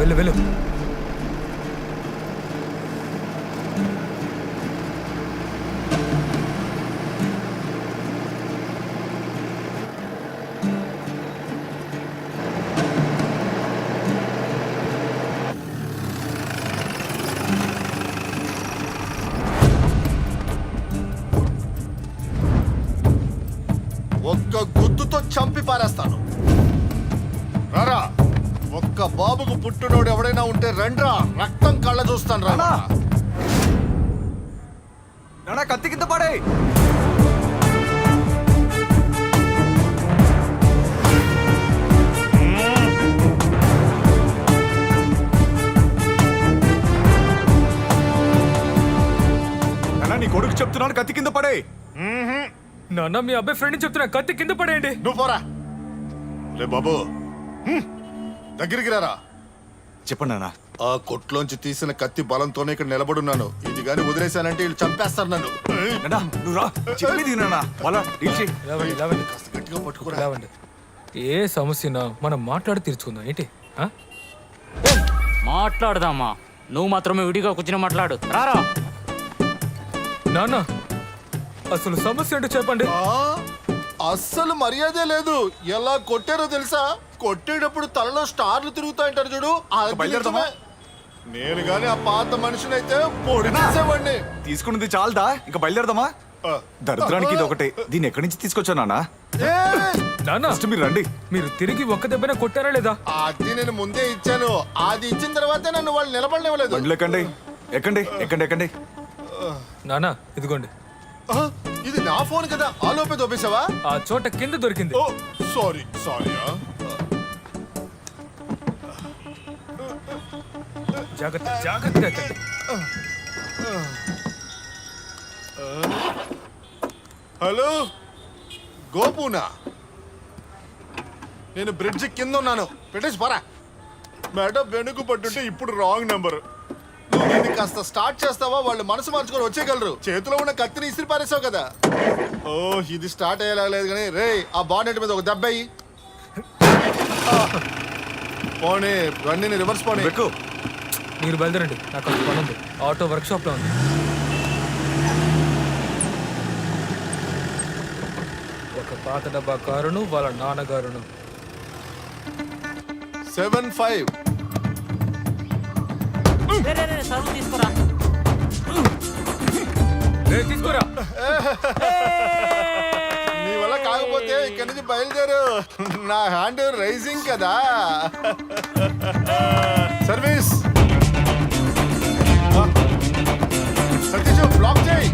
వెళ్ళు వెళ్ళు. ఒక్క గుద్దుతో చంపి పారేస్తాను. ఒక్క బాబుకు పుట్టినోడు ఎవడైనా ఉంటే రండ్రా రక్తం కళ్ళ చూస్తాను రా! నానా. కత్తి కింద పడే నీ కొడుకు చెప్తున్నాను కత్తి కింద పడే నాన్న మీ అబ్బాయి ఫ్రెండ్ చెప్తున్నా. కత్తి కింద పడేయండి. నువ్వు పోరా. లే బాబు. హ్మ్. దగ్గరికి రారా. చెప్పండి నాన్న. ఆ కొట్లోంచి తీసిన కత్తి బలంతోనే ఇక్కడ నిలబడున్నాను ఇది గాని వదిలేశానంటే వీళ్ళు చంపేస్తారు నన్ను. నువ్వు రా. చెప్పేది కాస్త గట్టిగా పట్టుకోరా. ఏ సమస్యనా? మనం మాట్లాడి తీర్చుకుందాం. ఏంటి? ఆ? మాట్లాడదామా? నువ్వు మాత్రమే విడిగా కూర్చుని మాట్లాడు. రారా నాన్న అసలు సమస్య ఏంటో చెప్పండి. ఆ, అస్సలు మర్యాదే లేదు. ఎలా కొట్టారో తెలుసా? కొట్టేటప్పుడు తలలో స్టార్లు తిరుగుతాయంటారు చూడు. అది బయలుదేరదామా? నిజమే. నేను గాని ఆ పాత మనిషినైతే పొడి చేసేవాడిని. తీసుకున్నది చాలదా? ఇంకా బయలుదేరదామా? ఆ. దరిద్రానికి ఇది ఒకటే. దీన్ని ఎక్కడి నుంచి తీసుకొచ్చా నాన్న? ఏయ్, నాన్న ఫస్ట్ మీరు రండి. మీరు తిరిగి ఒక్క దెబ్బన కొట్టారా లేదా? అది నేను ముందే ఇచ్చాను. అది ఇచ్చిన తర్వాతే నన్ను వాళ్ళు నిలబడనివ్వలేదు. బండ్లు ఎక్కండి. ఎక్కండి ఎక్కండి ఎక్కండి. నాన్న ఇదిగోండి. ఆ, ఇది నా ఫోన్ కదా. ఆలోపే తోపేశావా ఆ చోట కింద దొరికింది. ఓ సారీ సారీ జాగ్రత్త జాగ్రత్తగా ఎక్కండి హలో గోపునా. నేను బ్రిడ్జ్ కింద ఉన్నాను. పెట్టేసి పోరా. మేడం వెనుక పట్టుంటే ఇప్పుడు రాంగ్ నెంబర్. నువ్వు దీన్ని కాస్త స్టార్ట్ చేస్తావా? వాళ్ళు మనసు మార్చుకొని వచ్చేయగలరు. చేతిలో ఉన్న కత్తిని ఇసిరి పారేసావు కదా. ఓ ఇది స్టార్ట్ అయ్యేలా లేదు కానీ రే ఆ బాడెట్ మీద ఒక దెబ్బ పోనీ బండిని రివర్స్ పోనీ. ఎక్కు మీరు బయలుదేరండి. నాకు ఒక పని ఉంది. ఆటో వర్క్షాప్లో ఉంది. ఒక పాత డబ్బా కారును వాళ్ళ నాన్నగారును. Seven five. రే, రే, రే, సరుకు తీసుకురా. రే తీసుకురా. నీ వల్ల కాకపోతే ఇక్కడి నుంచి బయలుదేరు. నా హ్యాండ్ రైజింగ్ కదా. సర్వీస్. సతీష్ బ్లాక్ చేయి.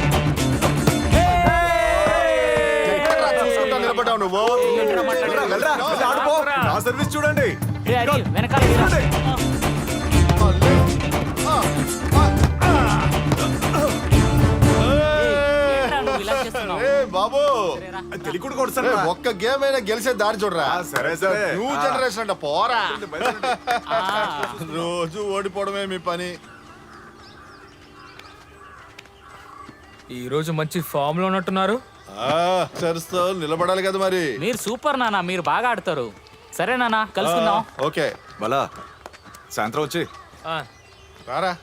ఎక్కడ్రా చూసుకుంటా నిలబడ్డావు నువ్వు. వెళ్ళరా, వెళ్ళరా, వెళ్ళి ఆడుకో. నా సర్వీస్ చూడండి. వెనకాల ఇలా చేస్తున్నావు? ఏ బాబు. తెలియకుండా ఒక్క గేమ్ అయినా గెలిచే దారి చూడరా? సరే సరే. న్యూ జనరేషన్ అంట పోరా. రోజు ఓడిపోవడమే మీ పని. ఈ రోజు మంచి ఫామ్లో ఉన్నట్టున్నారు. ఆ, చరుస్తూ నిలబడాలి కదా మరి. మీరు సూపర్ నాన్న మీరు బాగా ఆడతారు. సరే నాన్న కలుసుకుందాం. ఓకే. బలా సాయంత్రం వచ్చి. ఆ, రారా.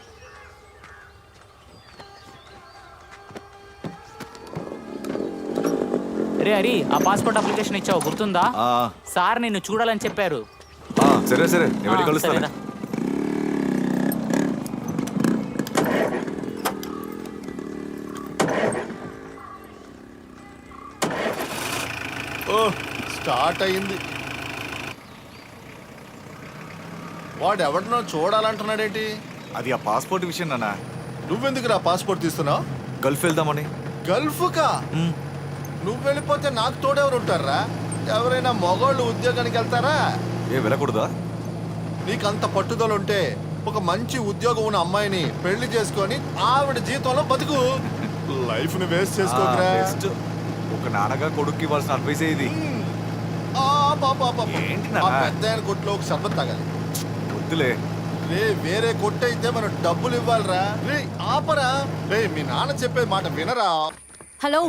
రే హరి ఆ పాస్పోర్ట్ అప్లికేషన్ ఇచ్చావు గుర్తుందా? సార్ నిన్ను చూడాలని చెప్పారు. సరే సరే నేను కలుస్తాను. స్టార్ట్ అయింది వాడు ఎవడనో చూడాలంటున్నాడేంటి? అది ఆ పాస్పోర్ట్ విషయం నాన్న. నువ్వెందుకు రా పాస్పోర్ట్ తీస్తున్నావు? గల్ఫ్ వెళ్దామని. గల్ఫ్ కా మ్, నువ్వు వెళ్ళిపోతే నాకు తోడెవరు ఉంటారా ఎవరైనా మగవాళ్ళు ఉద్యోగానికి వెళ్తారా? ఏ వెళ్ళకూడదా? నీకంత పట్టుదల ఉంటే ఒక మంచి ఉద్యోగం ఉన్న అమ్మాయిని పెళ్ళి చేసుకొని ఆవిడ జీతంలో బతుకు. లైఫ్ని వేస్ట్ చేసుకోకరా. ఒక నాన్నగా కొడుక్కి ఇవ్వాల్సిన అడ్వైస్ ఇది. ఏంటి నాన్న? పెద్ద ఆయన కొట్లో ఒక షర్బత్ తాగాలి. వద్దులే. రే వేరే కొట్టు అయితే మనం డబ్బులు ఇవ్వాలిరా. రే ఆపరా. రే మీ నాన్న చెప్పే మాట వినరా? హలో.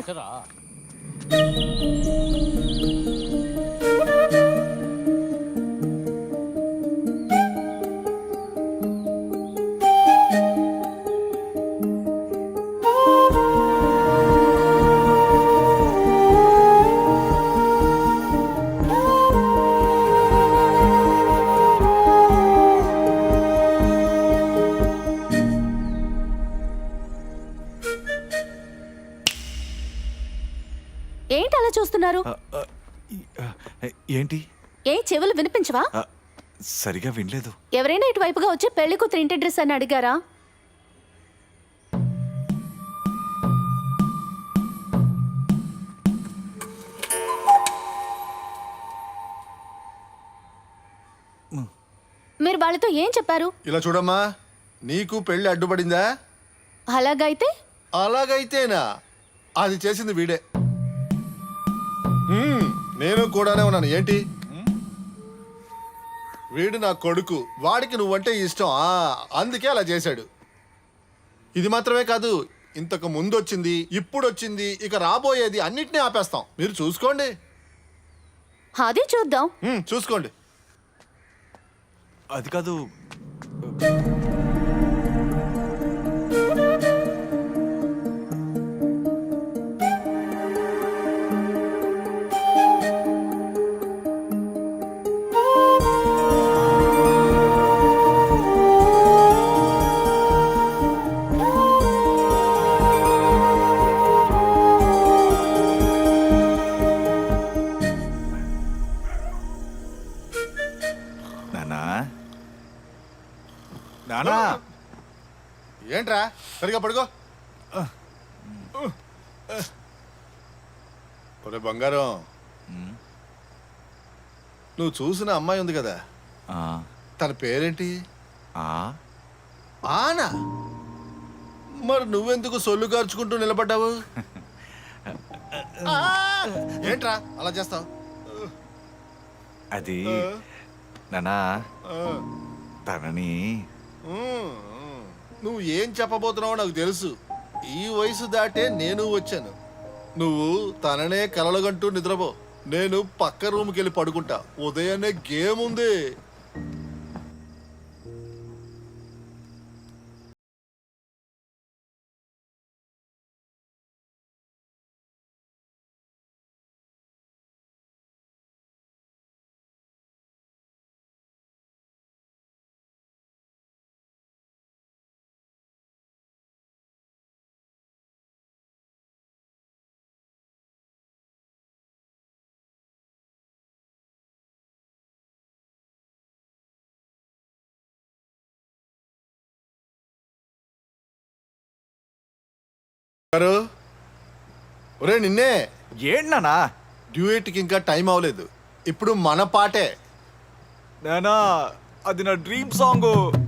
ఆ, ఏంటి? ఏ చెవులు వినిపించవా? సరిగా వినలేదు. ఎవరైనా ఇటువైపుగా వచ్చి పెళ్ళి కూతురు ఇంటి డ్రెస్ అని అడిగారా? మీరు వాళ్ళతో ఏం చెప్పారు? ఇలా చూడమ్మా నీకు పెళ్ళి అడ్డుపడిందా? అలాగైతే? అలాగైతేనా? అది చేసింది వీడే. నేను కూడానే ఉన్నాను. ఏంటి? వీడు నా కొడుకు. వాడికి నువ్వంటే ఇష్టం. ఆ, అందుకే అలా చేశాడు. ఇది మాత్రమే కాదు ఇంతకు ముందు వచ్చింది ఇప్పుడు వచ్చింది ఇక రాబోయేది అన్నిటినీ ఆపేస్తాం. మీరు చూసుకోండి. అది చూద్దాం. హ్మ్, చూసుకోండి. అది కాదు నానా? ఏంట్రా? సరిగా పడుకో. ఒరే బంగారం. నువ్వు చూసిన అమ్మాయి ఉంది కదా? తన పేరేంటి? ఆనా? మరి నువ్వెందుకు సొల్లు కార్చుకుంటూ నిలబడ్డావు! ఏంట్రా? అలా చేస్తావు? అది నానా తనని నువ్వు ఏం చెప్పబోతున్నావో నాకు తెలుసు. ఈ వయసు దాటే నేను వచ్చాను. నువ్వు తననే కలలుగంటూ నిద్రపో. నేను పక్క రూమ్కి వెళ్ళి పడుకుంటా. ఉదయాన్నే గేమ్ ఉంది గారు? ఒరే నిన్నే. ఏంటి నానా డ్యూయట్కి ఇంకా టైం అవ్వలేదు. ఇప్పుడు మన పాటే. నానా అది నా డ్రీమ్ సాంగ్.